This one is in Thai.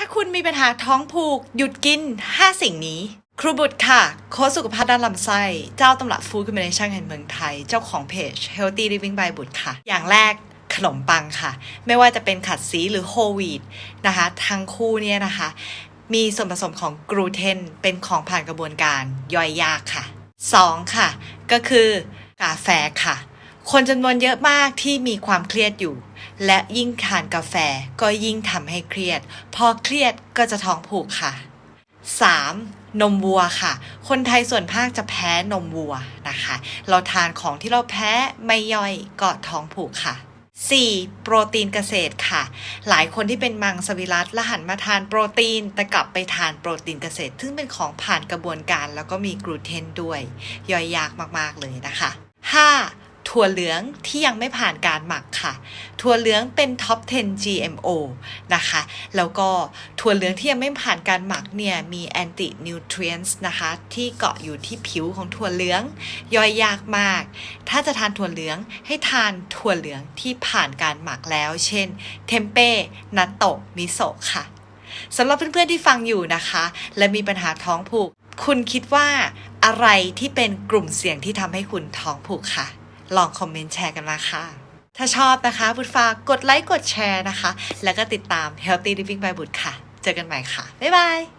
ถ้าคุณมีปัญหาท้องผูก หยุดกิน 5 สิ่งนี้ ครูบุตรค่ะ โค้ชสุขภาพด้านลำไส้ เจ้าตำรับฟู้ดคอมบิเนชันแห่งเมืองไทย เจ้าของเพจ Healthy Living by บุตรค่ะ อย่างแรกขนมปังค่ะ ไม่ว่าจะเป็นขัดสีหรือโฮวีตนะคะ ทั้งคู่เนี่ยนะคะ มีส่วนผสมของกลูเตนเป็นของผ่านกระบวนการย่อยยากค่ะ 2. ค่ะ ก็คือกาแฟค่ะ คนจำนวนเยอะมากที่มีความเครียดอยู่ และยิ่งทานกาแฟก็ยิ่งทำให้เครียด พอเครียดก็จะท้องผูกค่ะ 3. นมวัวค่ะ คนไทยส่วนมากจะแพ้นมวัวนะคะ เราทานของที่เราแพ้ไม่ย่อยก็ท้องผูกค่ะ 4. โปรตีนเกษตรค่ะ หลายคนที่เป็นมังสวิรัตและหันมาทานโปรตีน แต่กลับไปทานโปรตีนเกษตร ซึ่งเป็นของผ่านกระบวนการแล้วก็มีกลูเตนด้วย ย่อยยากมากๆเลยนะคะ 5. ถั่วเหลืองที่ยังไม่ผ่านการหมักค่ะ ถั่วเหลืองเป็นท็อป10 GMO นะคะ แล้วก็ถั่วเหลืองที่ยังไม่ผ่านการหมักเนี่ยมีแอนตินิวทรีนส์นะคะ ที่เกาะอยู่ที่ผิวของถั่วเหลือง ย่อยยากมาก ถ้าจะทานถั่วเหลืองให้ทานถั่วเหลืองที่ผ่านการหมักแล้ว เช่น เทมเป้นัตโตะมิโซะค่ะสำหรับเพื่อนๆที่ฟังอยู่นะคะ และมีปัญหาท้องผูก คุณคิดว่าอะไรที่เป็นกลุ่มเสี่ยงที่ทำให้คุณท้องผูกค่ะ ลองคอมเมนต์แชร์กันมาค่ะ ถ้าชอบนะคะบุตรฝากกดไลค์กดแชร์นะคะ แล้วก็ติดตาม Healthy Living by บุตรค่ะ เจอกันใหม่ค่ะ บ๊ายบาย